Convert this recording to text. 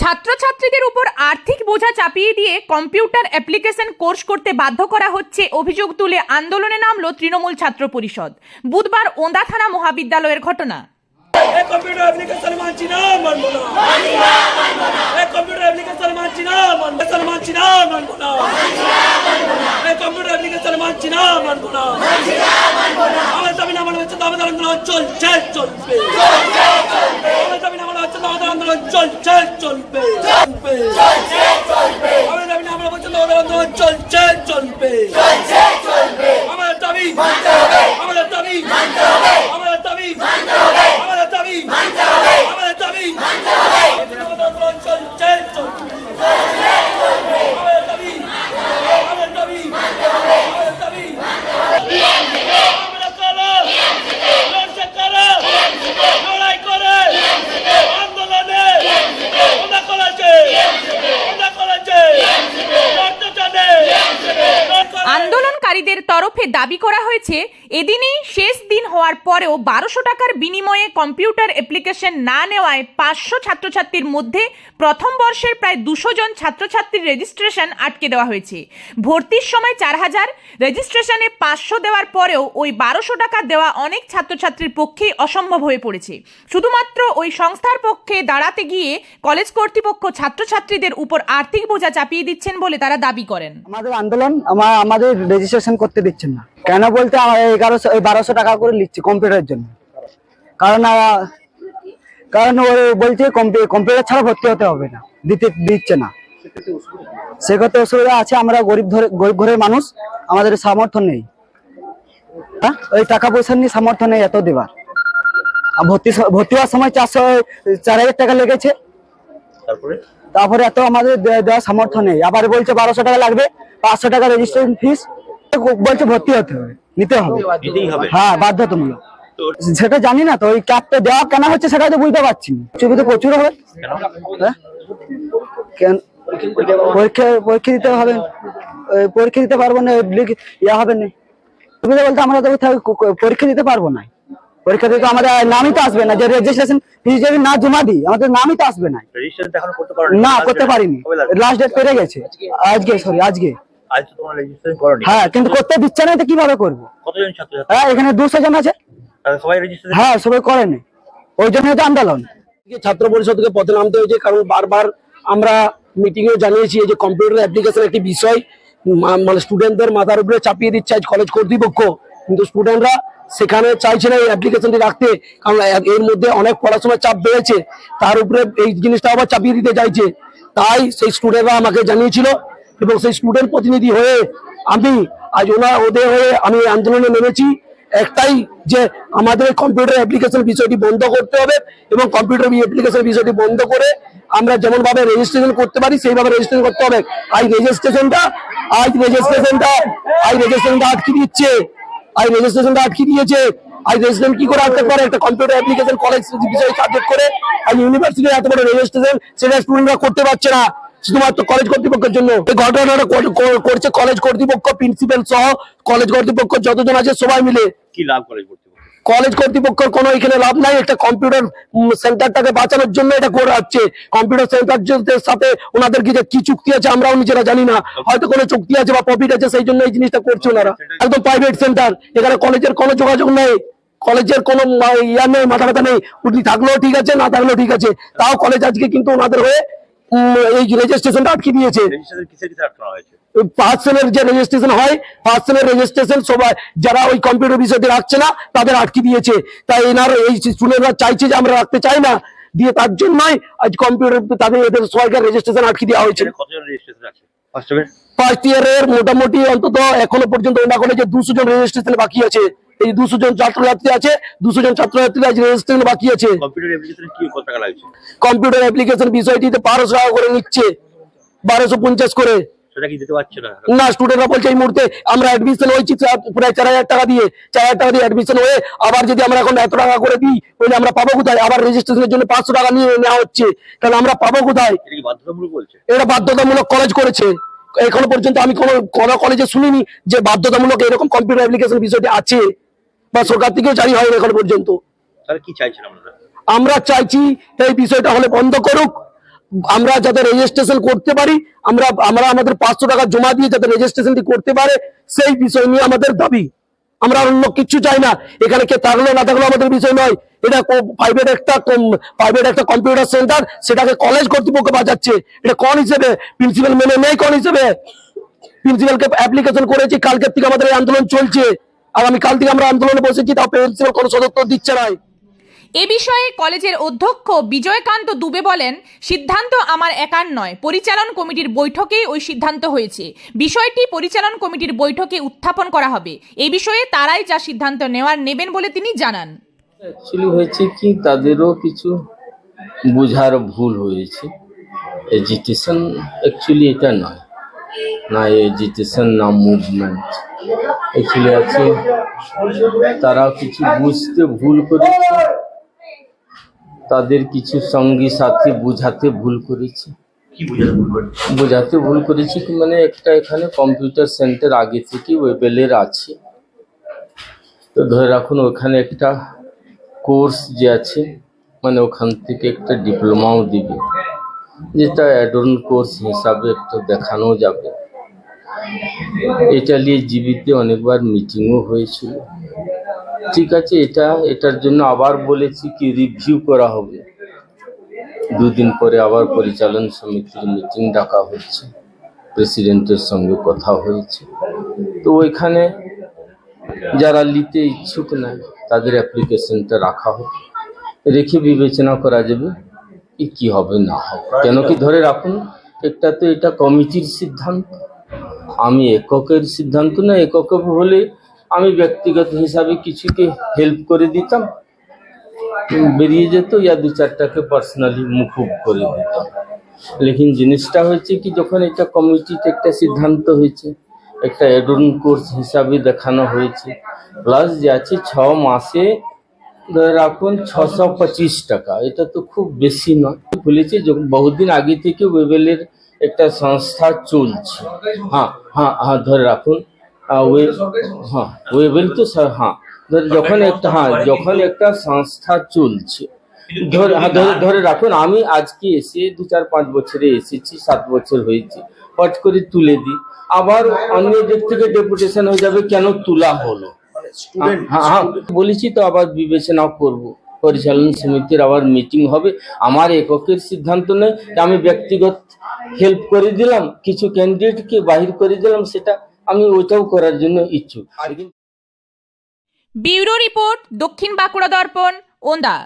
ছাত্রছাত্রীদের উপর আর্থিক বোঝা চাপিয়ে দিয়ে কম্পিউটার অ্যাপ্লিকেশন কোর্স করতে বাধ্য করা হচ্ছে, অভিযোগ তুলে আন্দোলনে নামলো তৃণমূল ছাত্র পরিষদ। বুধবার ওন্দা থানা মহাবিদ্যালয়ের ঘটনা। চলছে, চলবে। আমাদের আন্দোলন চলছে চলবে। চলবে। আমার দাবি আমরা আমাদের আন্দোলন চলছে চলবে। আমাদের দাবি আমাদের দাবি আমাদের দাবি আমাদের দাবি আমাদের দাবি আমাদের আন্দোলন চলছে চলবে আমাদের দাবি আমাদের দাবি আমাদের দাবি আমরা করো লড়ছে করো লড়াই করে আন্দোলনে ওটা করেছে ওটা করেছে লড়তে জানে আন্দোলনকারীদের তরফে দাবি করা হয়েছে, এদিনই শেষ দিন হওয়ার পরেও বারোশো টাকার বিনিময়ে কম্পিউটার অ্যাপ্লিকেশন না নেওয়ায় পাঁচশো ছাত্রছাত্রীর মধ্যে প্রথম বর্ষের প্রায় দুশো জন ছাত্রছাত্রীর রেজিস্ট্রেশন আটকে দেওয়া হয়েছে। ভর্তির সময় চার হাজার, রেজিস্ট্রেশনে পাঁচশো দেওয়ার পরেও ওই বারোশো টাকা দেওয়া অনেক ছাত্রছাত্রীর পক্ষেই অসম্ভব হয়ে পড়েছে। শুধুমাত্র ওই সংস্থার পক্ষে দাঁড়াতে গিয়ে কলেজ কর্তৃপক্ষ ছাত্রছাত্রীদের উপর আর্থিক বোঝা চাপিয়ে দিচ্ছেন বলে তারা দাবি করেন। আমাদের আন্দোলন আমাদের রেজিস্ট্রেশন করতে দিচ্ছেন না। কেন বলতে আমার এগারোশো বারোশো টাকা করে নিচ্ছে কম্পিউটারের জন্য। কারণ কারণ ও বলছে কম্পি- কম্পিউটার ছাড়া ভর্তি হতে হবে না দিতে দিচ্ছে না। সেক্ষেত্রে অসুবিধা আছে আমরা গরিব ধরে গরিব ঘরের মানুষ আমাদের সামর্থ্য নেই। হ্যাঁ? ওই টাকা পয়সা নিয়ে সামর্থ্য নেই এত দেবার। আর ভর্তি ভর্তি হওয়ার সময় চারশো চার হাজার টাকা লেগেছে। তারপরে? তারপরে এত আমাদের দেওয়ার সামর্থ্য নেই। আবার বলছে বারোশো টাকা লাগবে পাঁচশো টাকা রেজিস্ট্রেশন ফিস বলছে ভর্তি হতে হবে নিতে হবে। হ্যাঁ বাধ্যতামূলক। সেটা জানি না তো ওই ক্যাবটা দেওয়া কেন হচ্ছে সেটা তো বুঝতে পারছি না। ছবি তো প্রচুর হবে। হ্যাঁ? কেন? পরীক্ষা পরীক্ষা দিতে হবে। পরীক্ষা দিতে পারব না ইয়া হবে না। সুবিধা বলতে আমরা তো পরীক্ষা দিতে পারব না। পরীক্ষা দিতে আমাদের নামই তো আসবে না যে রেজিস্ট্রেশন ফিস যদি না জমা দিই আমাদের নামই তো আসবে না। রেজিস্ট্রেশন এখনও করতে পারো না করতে পারিনি। লাস্ট ডেট পেরে গেছে। আজকে সরি আজকে। আজ তো তোমার রেজিস্ট্রেশন করোনি। হ্যাঁ কিন্তু করতে দিচ্ছে না তো কীভাবে করব? কতজন ছাত্রছাত্রী? হ্যাঁ এখানে জন আছে। সবাই রেজিস্ট্রেশন হ্যাঁ সবাই করেনি। ওই জন্য তো আন্দোলন। ছাত্র পরিষদকে পথে নামতে হয়েছে কারণ বারবার আমরা মিটিং এ জানিয়েছি যে কম্পিউটার অ্যাপ্লিকেশন একটি বিষয় মানে স্টুডেন্টদের মাথার উপরে চাপিয়ে দিচ্ছে আজ কলেজ কর্তৃপক্ষ। কিন্তু স্টুডেন্টরা সেখানে চাইছে না এই অ্যাপ্লিকেশনটি রাখতে কারণ এর মধ্যে অনেক পড়াশোনার চাপ বেড়েছে। তার উপরে এই জিনিসটা আবার চাপিয়ে দিতে চাইছে। তাই সেই স্টুডেন্টরা আমাকে জানিয়েছিল এবং সেই স্টুডেন্ট প্রতিনিধি হয়ে আমি আজ ওনা ওদের হয়ে আমি আন্দোলনে নেমেছি। একটাই যে আমাদের কম্পিউটার অ্যাপ্লিকেশন বিষয়টি বন্ধ করতে হবে এবং কম্পিউটার অ্যাপ্লিকেশন বিষয়টি বন্ধ করে আমরা যেমন ভাবে রেজিস্ট্রেশন করতে পারি, সেইভাবে রেজিস্ট্রেশন করতে হবে। আজ রেজিস্ট্রেশনটা আজ রেজিস্ট্রেশনটা আজ রেজিস্ট্রেশনটা আটকে দিচ্ছে। আজ রেজিস্ট্রেশনটা আটকে দিয়েছে। আজ রেজিস্ট্রেশন কি করে আটকে পারে একটা কম্পিউটার অ্যাপ্লিকেশন কলেজ বিষয়ে সাবজেক্ট করে। আজ ইউনিভার্সিটি এত বড় রেজিস্ট্রেশন সেটা স্টুডেন্টরা করতে পারছে না। শুধুমাত্র কলেজ কর্তৃপক্ষের জন্য। এই ঘটনাটা কর- কর- করছে কলেজ কর্তৃপক্ষ প্রিন্সিপাল সহ কলেজ কর্তৃপক্ষ যতজন আছে সবাই মিলে। কি লাভ কলেজ কলেজ কর্তৃপক্ষের কোনো এখানে লাভ নাই একটা কম্পিউটার সেন্টারটাকে বাঁচানোর জন্য এটা করে হচ্ছে কম্পিউটার সেন্টারদের সাথে ওনাদের কি যে কি চুক্তি আছে আমরাও নিজেরা জানি না। হয়তো কোনো চুক্তি আছে বা প্রফিট আছে সেই জন্য এই জিনিসটা করছে ওনারা। একদম প্রাইভেট সেন্টার এখানে কলেজের কোনো যোগাযোগ নেই। কলেজের কোনো ইয়া নেই মাথা ব্যথা নেই। উনি থাকলেও ঠিক আছে না থাকলেও ঠিক আছে। তাও কলেজ আজকে কিন্তু ওনাদের হয়ে এই রেজিস্ট্রেশনটা আটকে দিয়েছে। পার্সনের যে রেজিস্ট্রেশন হয় পার্সনের রেজিস্ট্রেশন সবাই যারা ওই কম্পিউটার বিষয়তে রাখছে না তাদের আটকে দিয়েছে। তাই এনার এই স্টুডেন্টরা চাইছে যে আমরা রাখতে চাই না দিয়ে তার জন্যই আজ কম্পিউটার তাদের এদের সবাইকার রেজিস্ট্রেশন আটকে দেওয়া হয়েছে। ফার্স্ট ইয়ারের মোটামুটি অন্তত এখনও পর্যন্ত ওনা কলেজে দুশো জন রেজিস্ট্রেশন বাকি আছে এই দুশো জন ছাত্রছাত্রী আছে দুশো জন ছাত্রছাত্রী আজ রেজিস্ট্রেশন বাকি আছে। কম্পিউটার অ্যাপ্লিকেশন বিষয়টিতে বারোশো টাকা করে নিচ্ছে বারোশো পঞ্চাশ করে। সেটা কি দিতে পারছে না? না স্টুডেন্টরা বলছে এই মুহূর্তে আমরা অ্যাডমিশন হয়েছি প্রায় চার হাজার টাকা দিয়ে চার হাজার টাকা দিয়ে অ্যাডমিশন হয়ে আবার যদি আমরা এখন এত টাকা করে দিই তাহলে আমরা পাবো কোথায়? আবার রেজিস্ট্রেশনের জন্য পাঁচশো টাকা নিয়ে নেওয়া হচ্ছে। তাহলে আমরা পাবো কোথায়? এটা বাধ্যতামূলক বলছে? এটা বাধ্যতামূলক কলেজ করেছে। এখনও পর্যন্ত আমি কোনো কোনো কলেজে শুনিনি যে বাধ্যতামূলক এরকম কম্পিউটার অ্যাপ্লিকেশন বিষয়টি আছে বা সরকার থেকেও জারি হয়নি এখনও পর্যন্ত। তাহলে কি চাইছেন আমরা চাইছি এই বিষয়টা হলে বন্ধ করুক। আমরা যাতে রেজিস্ট্রেশন করতে পারি, আমরা আমরা আমাদের পাঁচশো টাকা জমা দিয়ে যাতে রেজিস্ট্রেশনটি করতে পারে, সেই বিষয় নিয়ে আমাদের দাবি। আমরা অন্য কিছু চাই না। এখানে কে থাকল না থাকল আমাদের বিষয় নয়। এটা প্রাইভেট একটা প্রাইভেট একটা কম্পিউটার সেন্টার সেটাকে কলেজ কর্তৃপক্ষ বাজাচ্ছে। এটা কোন হিসেবে? প্রিন্সিপাল মেনে নেই কোন হিসেবে? প্রিন্সিপালকে অ্যাপ্লিকেশন করেছি, কালকের থেকে আমাদের এই আন্দোলন চলছে। আগামী কাল থেকে আমরা আন্দোলনে বসেছি, তাও প্রিন্সিপাল কোনো সদস্য দিচ্ছে না। এ বিষয়ে কলেজের অধ্যক্ষ বিজয়কান্ত দুবে বলেন, সিদ্ধান্ত আমার একার নয়। পরিচালন কমিটির বৈঠকেই ওই সিদ্ধান্ত হয়েছে। বিষয়টি পরিচালন কমিটির বৈঠকে উত্থাপন করা হবে। এই বিষয়ে তারাই যা সিদ্ধান্ত নেওয়ার নেবেন বলে তিনি জানান। অ্যাকচুয়ালি হয়েছে কি, তাদেরও কিছু বোঝার ভুল হয়েছে। এজিটেশন অ্যাকচুয়ালি এটা নয়। না এজিটেশন, না মুভমেন্ট। অ্যাকচুয়ালি আছে তারা কিছু বুঝতে ভুল করেছে তাদের কিছু সঙ্গী সাথী বুঝাতে ভুল করেছে। বোঝাতে ভুল করেছি? কি মানে একটা এখানে কম্পিউটার সেন্টার আগে থেকে ওয়েবেলের আছে। তো ধরে রাখুন ওখানে একটা কোর্স যে আছে মানে ওখান থেকে একটা ডিপ্লোমাও দিবে। যেটা অ্যাডন কোর্স হিসাবে একটা দেখানো যাবে। এটা নিয়ে জীবিতে অনেকবার মিটিংও হয়েছিল। ঠিক আছে, এটা, এটার জন্য আবার বলেছি কি রিভিউ করা হবে। দুদিন পরে আবার পরিচালন সমিতির মিটিং ডাকা হচ্ছে, প্রেসিডেন্টের সঙ্গে কথা হয়েছে। তো ওইখানে যারা নিতে ইচ্ছুক নাই তাদের অ্যাপ্লিকেশনটা রাখা হোক। রেখে বিবেচনা করা যাবে কি হবে, না হবে। কেন কি ধরে রাখুন, একটা তো এটা কমিটির সিদ্ধান্ত। আমি এককের সিদ্ধান্ত না, একক হলে আমি ব্যক্তিগত হিসাবে কিছুকে হেল্প করে দিতাম। বেরিয়ে যেত ইয়া দু চারটাকে পার্সোনালি মুখুব করে দিতাম। লেকিন জিনিসটা হয়েছে কি, যখন এটা কমিটিতে একটা সিদ্ধান্ত হয়েছে, একটা অ্যাডন কোর্স হিসাবে দেখানো হয়েছে প্লাস যে আছে ছ মাসে ধরে রাখুন ছশো পঁচিশ টাকা। এটা তো খুব বেশি নয়। যখন বহুদিন আগে থেকে ওয়েবেলের একটা সংস্থা চলছে। হ্যাঁ হ্যাঁ হ্যাঁ ধরে রাখুন। ওয়েবেল তো স্যার হ্যাঁ যখন একটা হ্যাঁ যখন একটা সংস্থা চলছে ধরে হ্যাঁ, ধরে রাখুন আমি আজকে এসে দু চার পাঁচ বছরে এসেছি সাত বছর হয়েছে হট করে তুলে দিই। আবার অন্য দিক থেকে ডেপুটেশন হয়ে যাবে কেন তোলা হলো? হ্যাঁ হ্যাঁ বলেছি তো আবার বিবেচনা করব। পরিচালন সমিতির আবার মিটিং হবে। আমার এককের সিদ্ধান্ত নেই আমি ব্যক্তিগত হেল্প করে দিলাম কিছু ক্যান্ডিডেটকে বাহির করে দিলাম সেটা আমি ওইটাও করার জন্য ইচ্ছুক। ব্যুরো রিপোর্ট দক্ষিণ বাঁকুড়া দর্পণ ওন্দা।